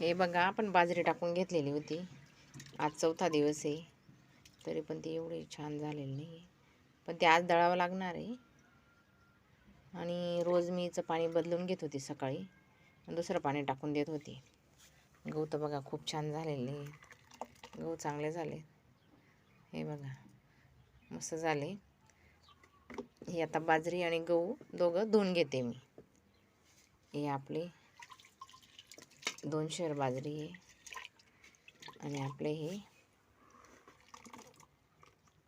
हे बघा आपण बाजरी टाकून घेतलेली होती. आज चौथा दिवस आहे. तरी पण ती एवढी छान झालेली नाही पण ते आज दळावं लागणार आहे. आणि रोज मीचं पाणी बदलून घेत होती सकाळी. दुसरं पाणी टाकून देत होती. गहू तर बघा खूप छान झालेले गहू चांगले झाले. हे बघा मस्त झाले. हे आता बाजरी आणि गहू दोघं धुवून घेते मी. हे आपले दोन शेर बाजरी आहे. आणि आपले हे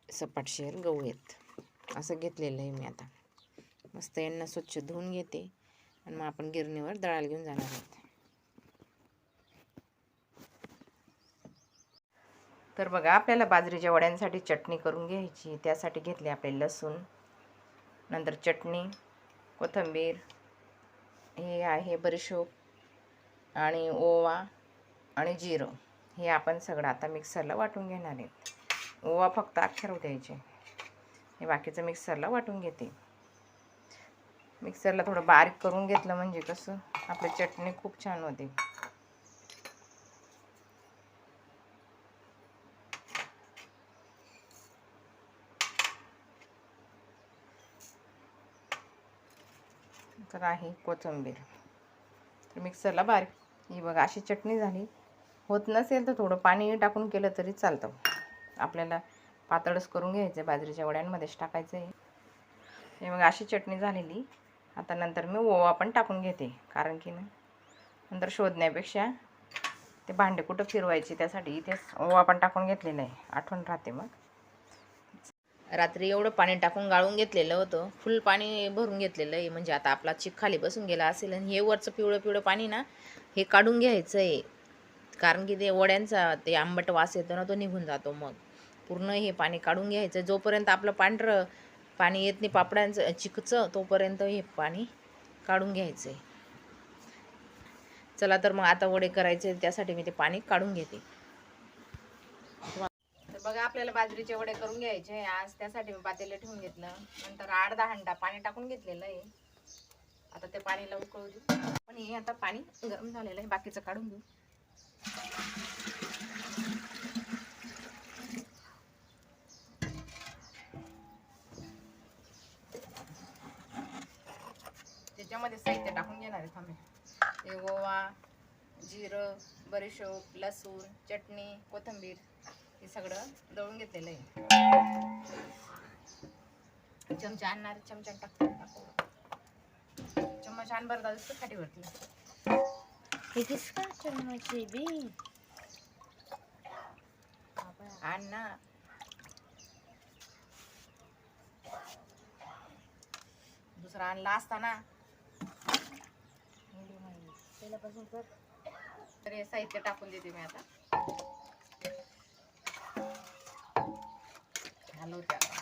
सपाट शेर गहू आहेत. असं घेतलेलं आहे मी आता. मस्त यांना स्वच्छ धुवून घेते. आणि मग आपण गिरणीवर दळायला घेऊन जाणार आहोत. तर बघा आपल्याला बाजरीच्या वड्यांसाठी चटणी करून घ्यायची. त्यासाठी घेतली आपले लसूण नंतर चटणी कोथिंबीर. हे आहे बरीशोप आणि ओवा आणि जिरं हे आपण सगळं आता मिक्सरला वाटून घेणार आहेत. ओवा फक्त अख्खेर द्यायचे हे बाकीचं मिक्सरला वाटून घेते. मिक्सरला थोडं बारीक करून घेतलं म्हणजे कसं? आपली चटणी खूप छान होते. तर आहे कोथिंबीर. मिक्सरला बारीक. ही बघा अशी चटणी झाली. होत नसेल तर थोडं पाणी टाकून केलं तरी चालतं. आपल्याला पातळच करून घ्यायचं आहे बाजरीच्या वड्यांमध्येच टाकायचं आहे हे मग अशी चटणी झालेली. आता नंतर मी ओवा पण टाकून घेते कारण की ना नंतर शोधण्यापेक्षा ते भांडे कुठं फिरवायचे त्यासाठी इथेच ओवा पण टाकून घेतलेलं आहे. आठवण राहते मग. रात्री एवढं पाणी टाकून गाळून घेतलेलं होतं. फुल पाणी भरून घेतलेलं आहे म्हणजे आता आपला चिक खाली बसून गेला असेल आणि हे वरचं पिवळं पिवळं पाणी ना हे काढून घ्यायचं आहे कारण की ते वड्यांचा ते आंबट वास येतो ना तो निघून जातो मग. पूर्ण हे पाणी काढून घ्यायचं. जोपर्यंत आपलं पांढरं पाणी येत नाही पापड्यांचं चिकचं तोपर्यंत हे पाणी काढून घ्यायचं आहे चला तर मग आता वडे करायचे त्यासाठी मी ते पाणी काढून घेते. बघा आपल्याला बाजरीचे वडे करून घ्यायचे आज त्यासाठी मी पातेलं ठेवून घेतलं. नंतर अर्धा हंडा पाणी टाकून घेतलेलं आहे. आता ते पाणी उकळू देऊ. पण हे आता पाणी गरम झालेलं आहे. बाकीचं काढून घेऊ. त्याच्यामध्ये साहित्य टाकून घेणार आहे थांबे. हे गोवा जिरं बरेशोप लसूण चटणी कोथिंबीर. हे सगळं दळून घेतलेलं आहे. चमचा आणणार चमचा टाक चम्मच आण बरं दादा खाटी वरती हे चम्मच बे आण ना. दुसरा आणला असता ना पहिल्यापासून कर. तर हे साहित्य टाकून देते मी आता. हलवते त्याला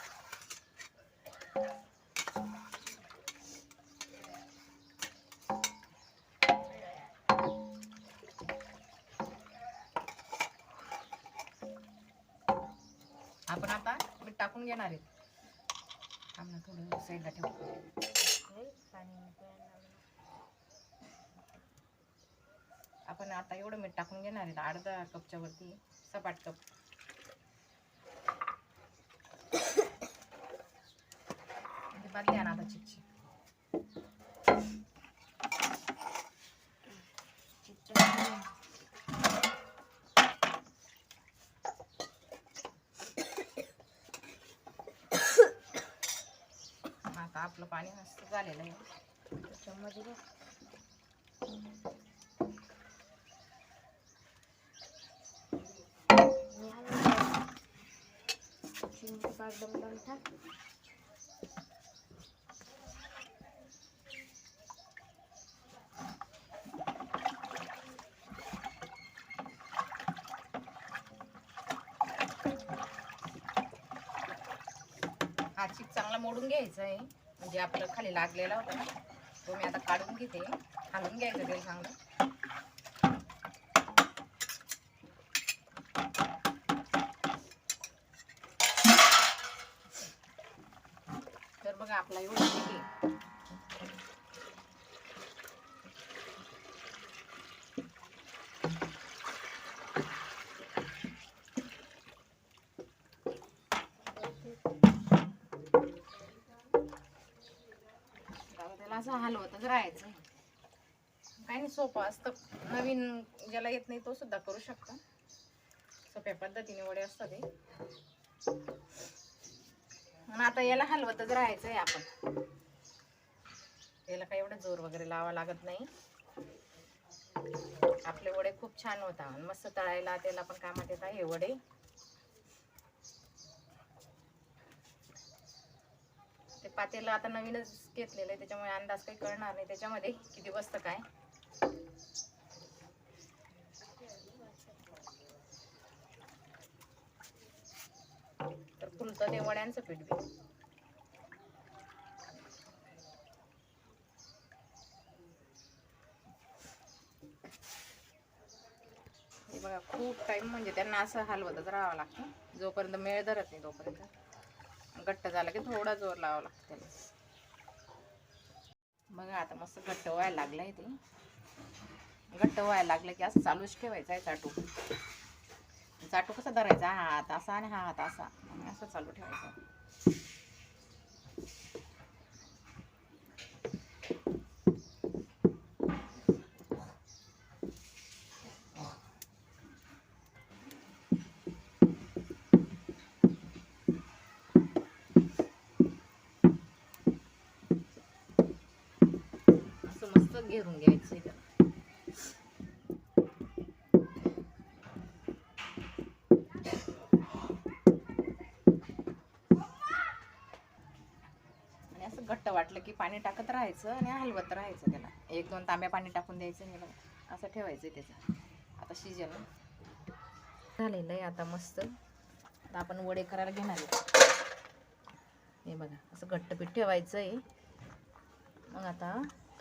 आपण आता मीठ टाकून घेणार आहे. आम्हाला थोडं साईडला ठेवू. आपण आता एवढं मीठ टाकून घेणार आहे. अर्धा कपच्या वरती सपाट कप. म्हणजे बादली आणा आता चिपची आता आपलं पाणी मस्त झालेलं आहे. चम्मच घे मी चिंच पाक दम दम टाक. हा चांगला मोडून घ्यायचा आहे म्हणजे आपलं खाली लागलेला होता ना. तो मी आता काढून घेते. हलवून घ्यायचं ते चांगलं. तर बघा आपला एवढं असा हाल हलवतच राहायचं काही नाही सोपं असतं. नवीन ज्याला येत नाही तो सुद्धा करू शकतो. सोप्या पद्धतीने वडे असतात ते. मग आता याला हलवतच राहायचं आहे आपण. याला काही एवढं जोर वगैरे लावा लागत नाही. आपले वडे खूप छान होता. मस्त तळायला त्याला पण कामात येतात हे वडे. पातेला आता नवीनच घेतलेलं आहे त्याच्यामुळे अंदाज काही कळणार नाही. त्याच्यामध्ये किती बसतं काय? तर फुलतं ते वड्यांचं पीठ बी. बघा खूप टाइम म्हणजे त्यांना असं हलवतच राहावं लागतं. जोपर्यंत मेळ धरत नाही तोपर्यंत. घट्ट झालं की थोडा जोर लावा लागतो त्याला. बघा आता मस्त घट्ट व्हायला लागलंय ते. घट्ट व्हायला लागलं की असं चालूच ठेवायचं आहे चाटू. चाटू कसा धरायचा? हा हात असा आणि हा हात असा. असं चालू ठेवायचं. असं घेरून घ्यायचं आहे त्याला आणि असं घट्ट वाटलं की पाणी टाकत राहायचं आणि हलवत राहायचं त्याला. एक दोन तांब्या पाणी टाकून द्यायचं आणि बघा असं ठेवायचं त्याचं. आता शिजन झालेलं आहे आता मस्त. आता आपण वडे करायला घेणार आहे. हे बघा असं घट्ट पीठ ठेवायचं आहे. मग आता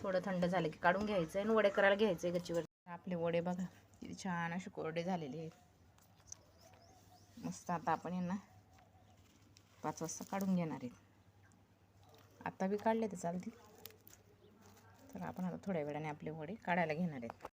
थोडं थंड झालं की काढून घ्यायचं आहे आणि वडे करायला घ्यायचे गच्चीवर आपले वडे बघा किती छान असे कोरडे झालेले आहेत. मस्त आता आपण यांना पाच वाजता काढून घेणार आहेत आत्ता बी काढले तर चालतील. तर आपण आता थोड्या वेळाने आपले वडे काढायला घेणार आहेत.